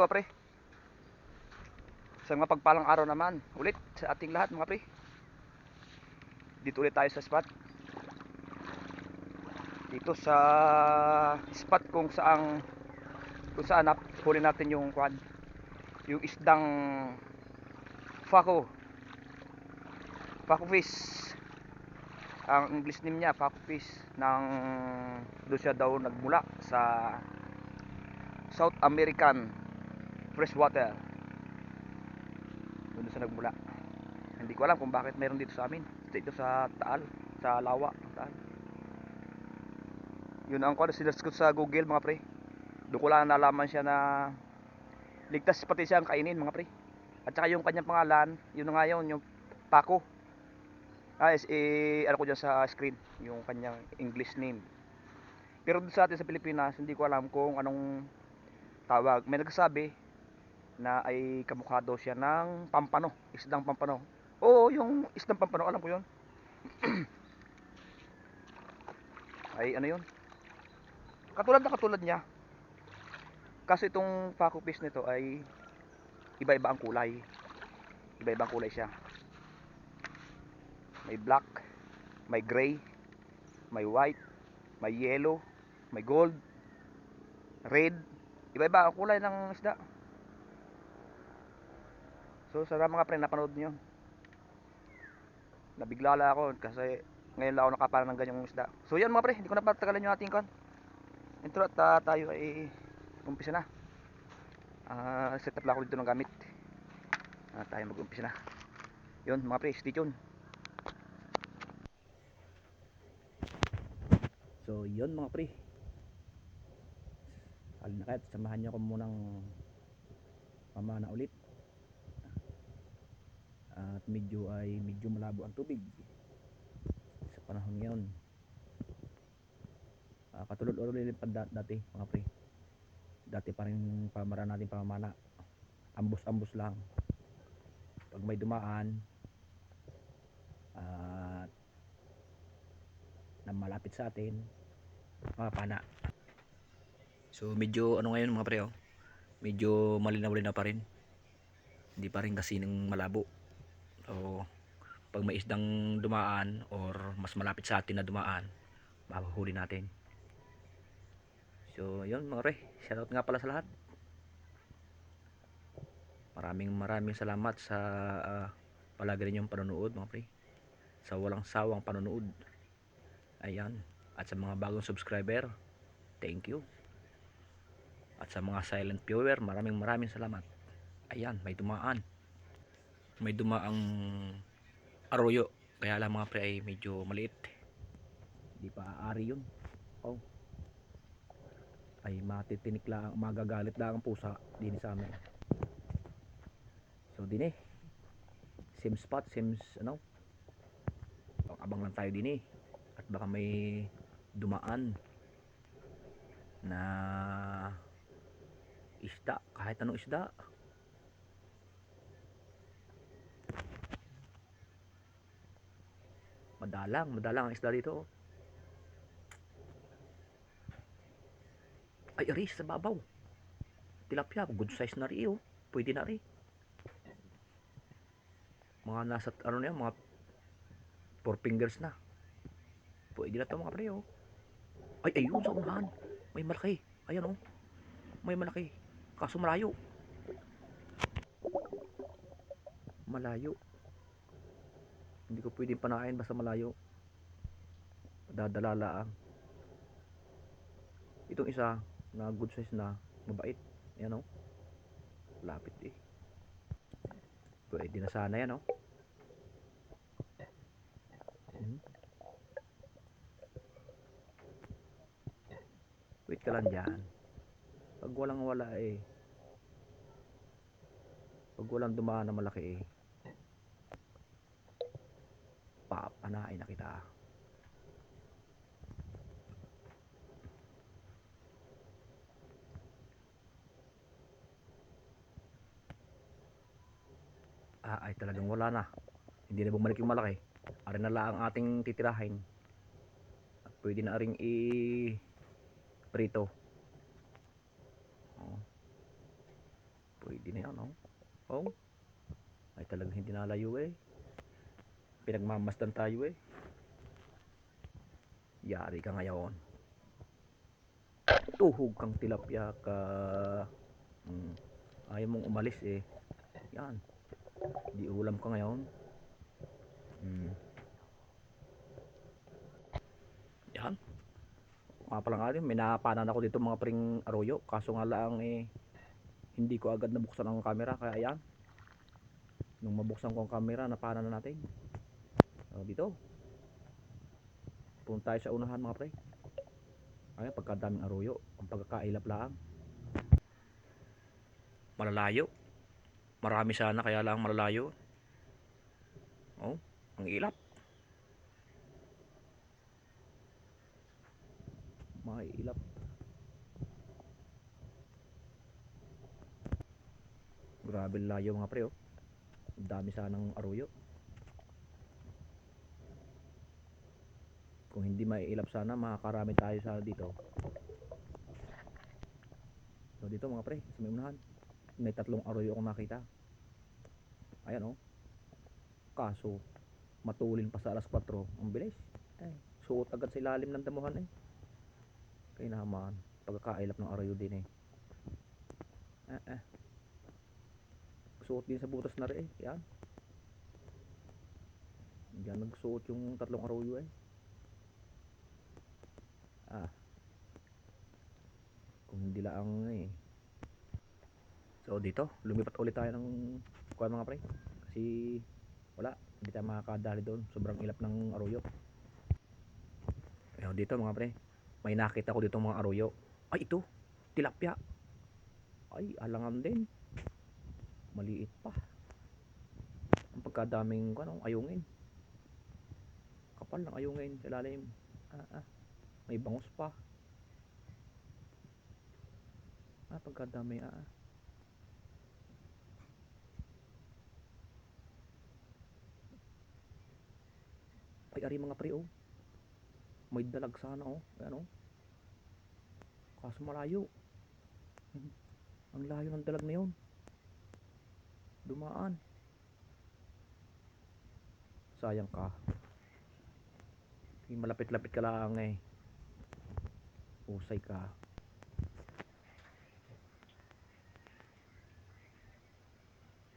mga pre. Sa mga pagpalang araw naman, ulit sa ating lahat mga pre. Dito ulit tayo sa spot. Dito sa spot kung saang kung saan huli natin yung kwan. Yung isdang Fako. Fako fish. Ang English name niya, Fako fish ng doon siya daw nagmula sa South American freshwater. Doon siya nagmula. Hindi ko alam kung bakit meron dito sa amin. Dito sa Taal, sa Lawa, Taal. Yun ang kwan, sinerch ko sa Google mga pre. Doon ko lang nalaman siya na ligtas pati siyang kainin mga pre. At saka yung kanyang pangalan, yun nga yun, yung Paco. Ah, is, eh, ano ko dyan sa screen, yung kanyang English name. Pero doon sa atin sa Pilipinas, hindi ko alam kung anong tawag. May nagsasabi na ay kamukha daw siya ng pampano, isdang pampano. Oo, yung isdang pampano, alam ko yun. ay ano yun? Katulad na katulad niya. Kasi itong Paco fish nito ay iba-iba ang kulay. Iba-iba ang kulay siya. May black, may gray, may white, may yellow, may gold, red. Iba-iba ang kulay ng isda. So sana mga pre napanood niyo. Nabigla lang ako kasi ngayon lang ako nakapala ng ganyang isda. So yan mga pre, hindi ko na patagalan yung ating kon. Intro at ah, tayo ay umpisa na. Ah, set up lang ako dito ng gamit. Ah, tayo mag-umpisa na. Yun mga pre, stay tuned. So, yun mga pre. Halin na kahit samahan niyo ko munang mamana ulit. At medyo ay medyo malabo ang tubig. Sa panahon ngayon. Ah, katulad ulit pa da- dati mga pre. Dati pa rin pamara natin pamamana. Ambos-ambos lang. Pag may dumaan at na malapit sa atin mga pana so medyo ano ngayon mga pre oh, medyo malinaw-linaw pa rin hindi pa rin kasi ng malabo so pag may isdang dumaan or mas malapit sa atin na dumaan mahuhuli natin. So yun mga pre shoutout nga pala sa lahat. Maraming maraming salamat sa ah, palagi rin yung panonood mga pre. Sa walang sawang panonood. Ayan. At sa mga bagong subscriber thank you. At sa mga silent viewer maraming maraming salamat. Ayan may dumaan may dumaang arroyo. Kaya lang mga pre ay medyo maliit. Hindi pa aari yun. Oh. Ay matitinik lang magagalit lang ang pusa din sa amin. So din eh. Same spot same ano? Abang lang tayo din eh. At baka may dumaan na isda. Kahit anong isda madalang madalang ang isda dito ay aris sa babaw. Tilapia good size na rin oh. Pwede na rin mga nasa ano na yan mga 4 fingers na. Pwede na to mga pre oh. Ay ayun sa unahan. May malaki. Ayan oh. May malaki. Kaso malayo. Malayo hindi ko pwedeng panain basta malayo dadala lang itong isa na good size na mabait ayan oh lapit eh pwede na sana yan oh Hmm. Wait ka lang dyan. Pag walang wala eh. Pag walang dumaan na malaki eh. Papanain na kita. Ah, ay talagang wala na. Hindi na bumalik yung malaki. Ari na lang ang ating titirahin. At pwede na ring i prito. Oh. Pwede na yan, oh. Oh. Ay talagang hindi nalayo eh. Pinagmamasdan tayo eh. Yari ka ngayon. Tuhog kang tilapia ka. Hmm. Ayaw mong umalis eh. Yan. Di ulam ka ngayon. Hmm. Yan. Mga pala nga din, may napanan ako dito mga pring arroyo. Kaso nga lang eh, hindi ko agad nabuksan ang camera. Kaya ayan. Nung mabuksan ko ang camera, napanan na natin. Dito. Punta tayo sa unahan mga pre. Ay, pagkadaming arroyo. Ang pagkakailap lang. Malalayo. Marami sana kaya lang malalayo. Oh, ang ilap. May ilap. Grabe layo mga pre oh. Dami sanang arroyo. Kung hindi maiilap sana, makakarami tayo sa dito. So dito mga pre, sa may unahan. May tatlong arroyo akong nakita. Ayan oh. Kaso, matulin pa sa alas 4. Ang bilis. Suot agad sa ilalim ng damuhan eh. Kaya naman, pagkakailap ng arroyo din eh. Eh eh. Suot din sa butas na rin eh. Yan. Diyan nagsuot yung tatlong arroyo eh. Ah. Kung hindi lang eh. So dito, lumipat ulit tayo ng kuha mga pre. Kasi wala, hindi tayo makakadali doon. Sobrang ilap ng arroyo. Ayun dito mga pre. May nakita ko dito mga arroyo. Ay ito, tilapia. Ay, alangan din. Maliit pa. Ang pagkadaming ano, ayungin. Kapal ng ayungin sa ilalim. Ah, ah. May bangus pa. Ah, pagkadami ah. Ay, ari mga pre, oh. May dalag sana, oh. Ayan, oh. Kaso malayo. Ang layo ng dalag na yun. Dumaan. Sayang ka. Malapit-lapit ka lang eh. Usay ka.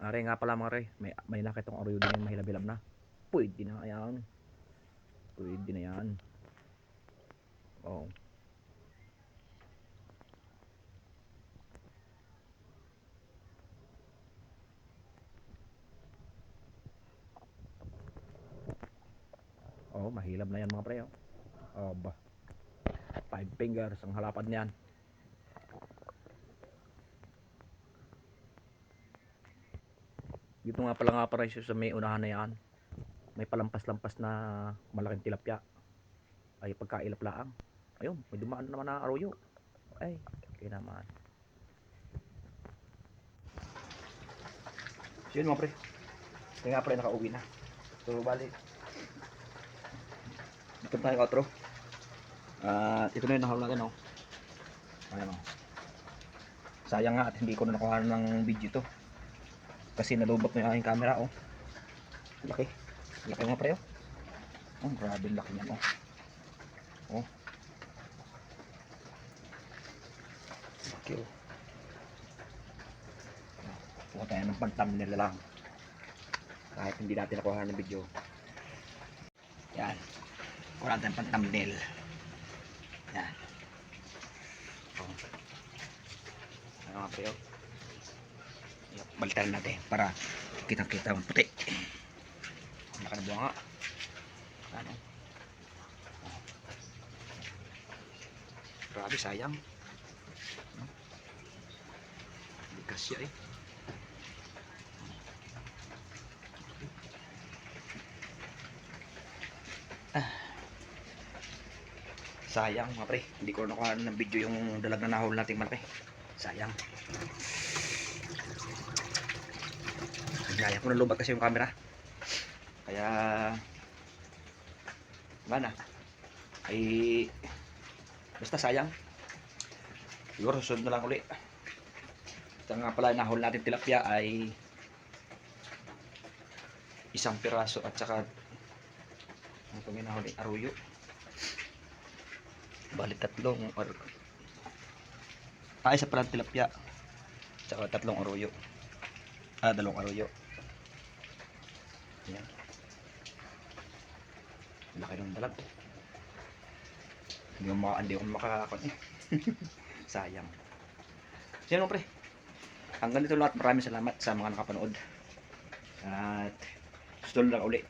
Are nga pala mga re, may, may nakitong arroyo din yung mahilabilab na. Pwede na yan. Pwede na yan. Oh. Oh, mahilab na yan mga pre. Oh, oh ba. Five fingers ang halapad niyan. Dito nga pala nga para sa may unahan na yan. May palampas-lampas na malaking tilapia. Ay pagkailap laang. Ayun, may dumaan naman na arroyo. Ay, okay naman. So yun mga pre. Kaya nga pala nakauwi na. So bali. Dito tayo outro. At ito na yung nahalo natin oh. Ayan oh. Sayang nga at hindi ko na nakuha ng video to. Kasi nalubot na yung aking camera oh. Laki. Laki nga pre oh. Oh, grabe laki niyan oh. Oh. Laki oh. Kuha tayo ng pang-thumbnail lang. Kahit hindi natin nakuha ng video. Yan. Kuha natin pang-thumbnail. Yan. Oh. Ano nga oh. Yup, Balitan natin para kitang-kita ang puti. Ang laki ng bunga. Ano? Oh. Grabe sayang. Hindi kasya eh. Sayang mga pre, hindi ko nakuha ng video yung dalag na nahul nating malaki. Sayang. Gaya ko na lubat kasi yung camera. Kaya mana ay basta sayang. Siguro susunod na lang uli. Ito nga pala nahuli natin tilapia ay isang piraso at saka ano itong nahuli aruyo. Bali tatlong or ah, isa pala tilapia tsaka tatlong aruyo. Ah, dalawang aruyo. Ayan. Laki ng dalag. Hindi ko maka, hindi ko makakakon eh. Sayang. Sino pre? Hanggang dito lahat. Maraming salamat sa mga nakapanood. At gusto lang ulit.